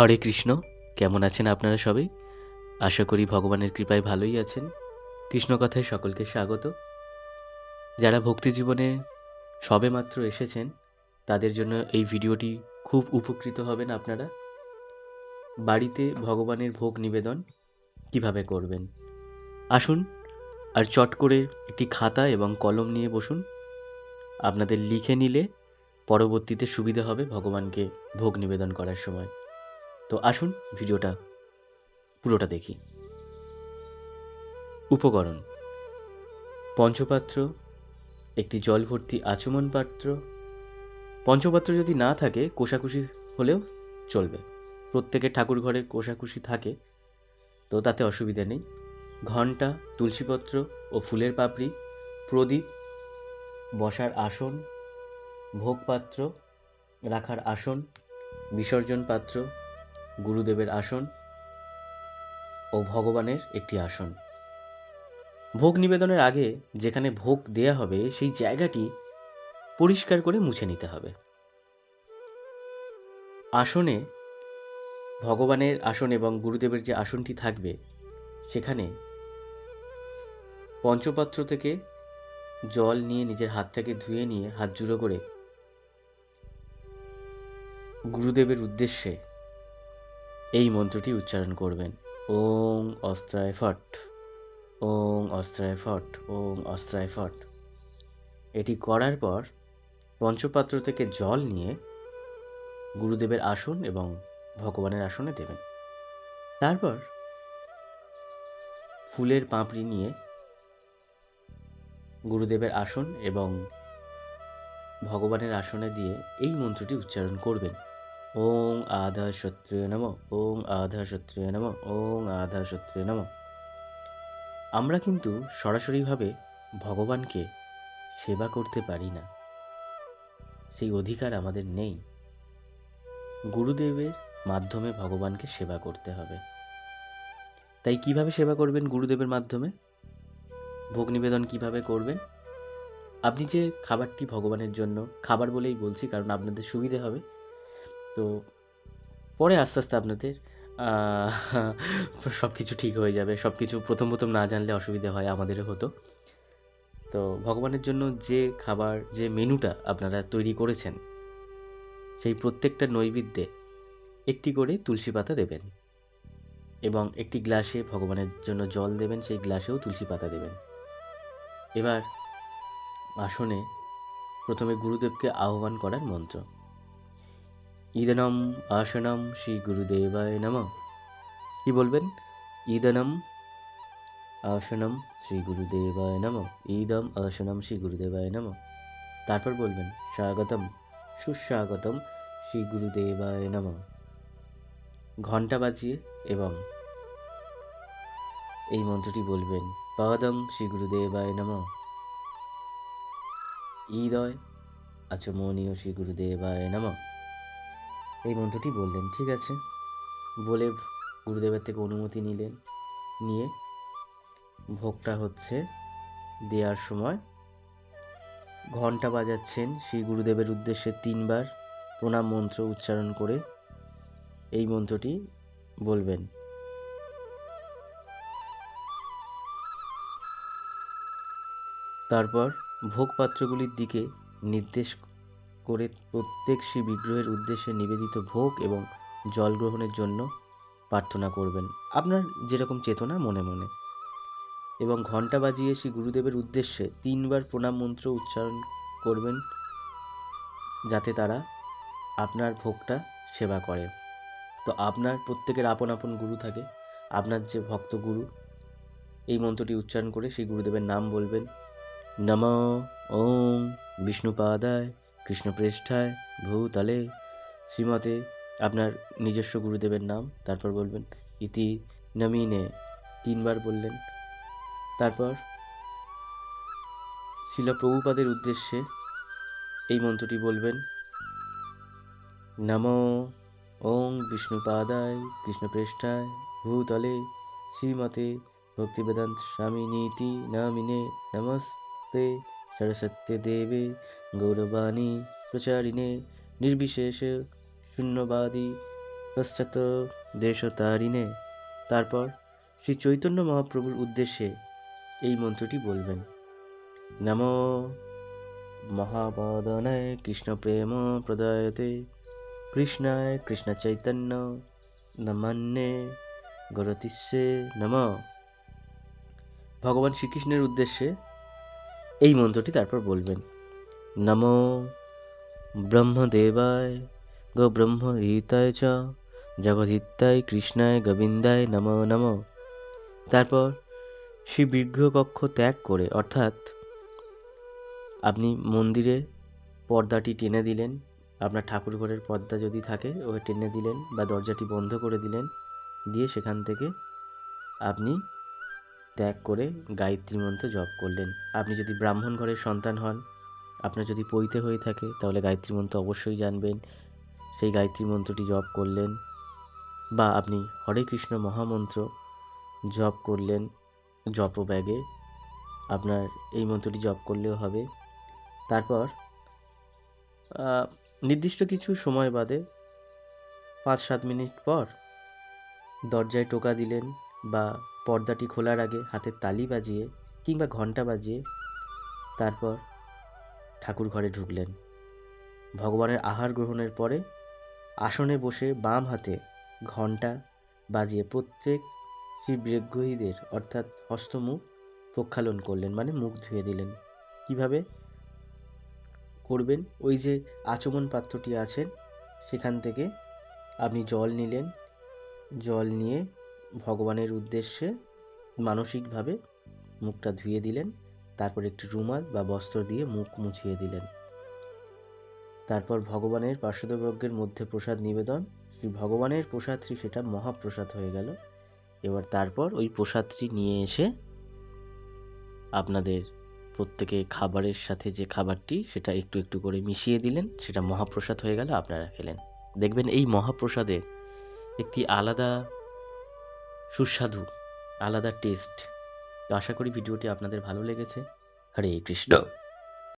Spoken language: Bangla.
হরে কৃষ্ণ, কেমন আছেন আপনারা সবাই? আশা করি ভগবানের কৃপায় ভালোই আছেন। কৃষ্ণ কথায় সকলকে স্বাগত। যারা ভক্তি জীবনে সবেমাত্র এসেছেন, তাদের জন্য এই ভিডিওটি খুব উপকৃত হবেন আপনারা। বাড়িতে ভগবানের ভোগ নিবেদন কীভাবে করবেন? আসুন আর চট করে একটি খাতা এবং কলম নিয়ে বসুন। আপনাদের লিখে নিলে পরবর্তীতে সুবিধা হবে ভগবানকে ভোগ নিবেদন করার সময়। তো আসুন ভিডিওটা, পুরোটা দেখি। উপকরণ, পঞ্চপাত্র, একটি জল ভর্তি আচমন পাত্র। পঞ্চপাত্র যদি না থাকে, কোষাকুষি হলেও চলবে। প্রত্যেকের ঠাকুর ঘরে কোষাকুষি থাকে, তো তাতে অসুবিধা নেই। ঘণ্টা, তুলসীপত্র ও ফুলের পাপড়ি, প্রদীপ, বসার আসন, ভোগপাত্র, রাখার আসন, বিসর্জন পাত্র গুরুদেবের আসন ও ভগবানের একটি আসন। ভোগ নিবেদনের আগে যেখানে ভোগ দেয়া হবে, সেই জায়গাটি পরিষ্কার করে মুছে নিতে হবে। আসনে ভগবানের আসন এবং গুরুদেবের যে আসনটি থাকবে, সেখানে পঞ্চপাত্র থেকে জল নিয়ে নিজের হাতটাকে ধুয়ে নিয়ে হাত জুড়ো করে গুরুদেবের উদ্দেশ্যে এই মন্ত্রটি উচ্চারণ করবেন। ওং অস্ত্রায় ফট, ওং অস্ত্রায় ফট, ওং অস্ত্রায় ফট। এটি করার পর পঞ্চপাত্র থেকে জল নিয়ে গুরুদেবের আসন এবং ভগবানের আসনে দেবেন। তারপর ফুলের পাঁপড়ি নিয়ে গুরুদেবের আসন এবং ভগবানের আসনে দিয়ে এই মন্ত্রটি উচ্চারণ করবেন। ওং আধা শত্রুয় নম ওং আধা শত্রুয় নম ওং আধা শত্রুয় নম। আমরা কিন্তু সরাসরিভাবে ভগবানকে সেবা করতে পারি না। সেই অধিকার আমাদের নেই। গুরুদেবের মাধ্যমে ভগবানকে সেবা করতে হবে। তাই কীভাবে সেবা করবেন গুরুদেবের মাধ্যমে? ভোগ নিবেদন কীভাবে করবেন? আপনি যে খাবারটি ভগবানের জন্য, খাবার বলেই বলছি, কারণ আপনাদের সুবিধে হবে। তো পরে আস্তে আস্তে আপনাদের সব কিছু ঠিক হয়ে যাবে। সব কিছু প্রথম প্রথম না জানলে অসুবিধা হয়, আমাদেরও হতো। তো ভগবানের জন্য যে খাবার, যে মেনুটা আপনারা তৈরি করেছেন, সেই প্রত্যেকটা নৈবেদ্যে একটি করে তুলসী পাতা দেবেন এবং একটি গ্লাসে ভগবানের জন্য জল দেবেন, সেই গ্লাসেও তুলসী পাতা দেবেন। এবার আসনে প্রথমে গুরুদেবকে আহ্বান করার মন্ত্র। ইদনম আসনম শ্রী গুরুদেবায় নম। কি বলবেন? ইদনম আসনম শ্রী গুরুদেবায় নম। ইদম আসনম শ্রী গুরুদেবায় নম। তারপর বলবেন, স্বাগতম, সুস্বাগতম শ্রী গুরুদেবায় নম। ঘণ্টা বাজিয়ে এবং এই মন্ত্রটি বলবেন, পদম শ্রী গুরুদেবায় নম। ঈদয় আচমনীয় শ্রী গুরুদেবায় নম। এই মন্ত্রটি বললেন, ঠিক আছে। বলে গুরুদেবের থেকে অনুমতি নিলেন। নিয়ে ভোগটা হচ্ছে দেওয়ার সময় ঘণ্টা বাজাচ্ছেন শ্রী গুরুদেবের উদ্দেশ্যে তিনবার প্রণাম মন্ত্র উচ্চারণ করে এই মন্ত্রটি বলবেন। তারপর ভোগপাত্রগুলির দিকে নির্দেশ করে প্রত্যেক শ্রী বিগ্রহের উদ্দেশ্যে নিবেদিত ভোগ এবং জল গ্রহণের জন্য প্রার্থনা করবেন। আপনার যেরকম চেতনা, মনে মনে। এবং ঘণ্টা বাজিয়ে শ্রী গুরুদেবের উদ্দেশ্যে তিনবার প্রণাম মন্ত্র উচ্চারণ করবেন যাতে তারা আপনার ভোগটা সেবা করে। তো আপনার প্রত্যেকের আপন আপন গুরু থাকে। আপনার যে ভক্ত গুরু, এই মন্ত্রটি উচ্চারণ করে সেই গুরুদেবের নাম বলবেন, নম ওং বিষ্ণুপাদায় কৃষ্ণপৃষ্ঠায়, ভূতলে শ্রীমতে আপনার নিজস্ব গুরুদেবের নাম, তারপর বলবেন, ইতি নমিনে, তিনবার বললেন। তারপর শিল প্রভুপাদের উদ্দেশ্যে এই মন্ত্রটি বলবেন, নম ওং বিষ্ণুপাদায়, কৃষ্ণপৃষ্ঠায়, ভূতলে শ্রীমতে ভক্তিবেদান্ত স্বামী নীতি নামিনে, নমস্তে সরস্বতী দেবে গৌরবাণী প্রচারিণে নির্বিশেষ শূন্যবাদী পশ্চাৎ দেশ তারিণে তারপর শ্রী চৈতন্য মহাপ্রভুর উদ্দেশ্যে এই মন্ত্রটি বলবেন। নম মহাবদনায় কৃষ্ণ প্রেম প্রদায়তে, কৃষ্ণায় কৃষ্ণ চৈতন্য নমান্যে গরতিস্যে নম। ভগবান শ্রীকৃষ্ণের উদ্দেশ্যে এই মন্ত্রটি তারপর বলবেন। নমো ব্রহ্মদেবায়, গো ব্রহ্ম হিতায় চ জগদ্ধিতায় কৃষ্ণায়, গোবিন্দায় নম নম। তারপর শ্রী কক্ষ ত্যাগ করে, অর্থাৎ আপনি মন্দিরে পর্দাটি টেনে দিলেন, আপনার ঠাকুর ঘরের পর্দা যদি থাকে, ওকে টেনে দিলেন বা দরজাটি বন্ধ করে দিলেন, দিয়ে সেখান থেকে আপনি ত্যাগ করে গায়ত্রী মন্ত্র জপ করলেন। আপনি যদি ব্রাহ্মণ ঘরের সন্তান হন, আপনার যদি পৈতে হয়ে থাকে, তাহলে গায়ত্রী মন্ত্র অবশ্যই জানবেন। সেই গায়ত্রী মন্ত্রটি জপ করলেন বা আপনি হরে কৃষ্ণ মহামন্ত্র জপ করলেন জপ ব্যাগে আপনার এই মন্ত্রটি জপ করলেও হবে। তারপর নির্দিষ্ট কিছু সময় বাদে পাঁচ সাত মিনিট পর দরজায় টোকা দিলেন বা পর্দাটি খোলার আগে হাতের তালি বাজিয়ে কিংবা ঘণ্টা বাজিয়ে তারপর ঠাকুর ঘরে ঢুকলেন। ভগবানের আহার গ্রহণের পরে আসনে বসে বাম হাতে ঘণ্টা বাজিয়ে প্রত্যেক শিবরেগ্রহীদের অর্থাৎ হস্তমুখ প্রক্ষালন করলেন মানে মুখ ধুয়ে দিলেন। কীভাবে করবেন? ওই যে আচমন পাত্রটি আছেন, সেখান থেকে আপনি জল নিলেন, জল নিয়ে ভগবানের উদ্দেশ্যে মানসিকভাবে মুখটা ধুয়ে দিলেন, তারপর একটি রুমাল বা বস্ত্র দিয়ে মুখ মুছিয়ে দিলেন। তারপর ভগবানের পার্শ্বদবর্গের মধ্যে প্রসাদ নিবেদন, শ্রী ভগবানের প্রসাদটি সেটা মহাপ্রসাদ হয়ে গেল। এবার তারপর ওই প্রসাদটি নিয়ে এসে আপনাদের প্রত্যেকে খাবারের সাথে যে খাবারটি, সেটা একটু একটু করে মিশিয়ে দিলেন, সেটা মহাপ্রসাদ হয়ে গেল, আপনারা খেলেন। দেখবেন এই মহাপ্রসাদের একটি আলাদা সুস্বাদু আলাদা টেস্ট তো আশা করি ভিডিওটি আপনাদের ভালো লেগেছে। হরে কৃষ্ণ।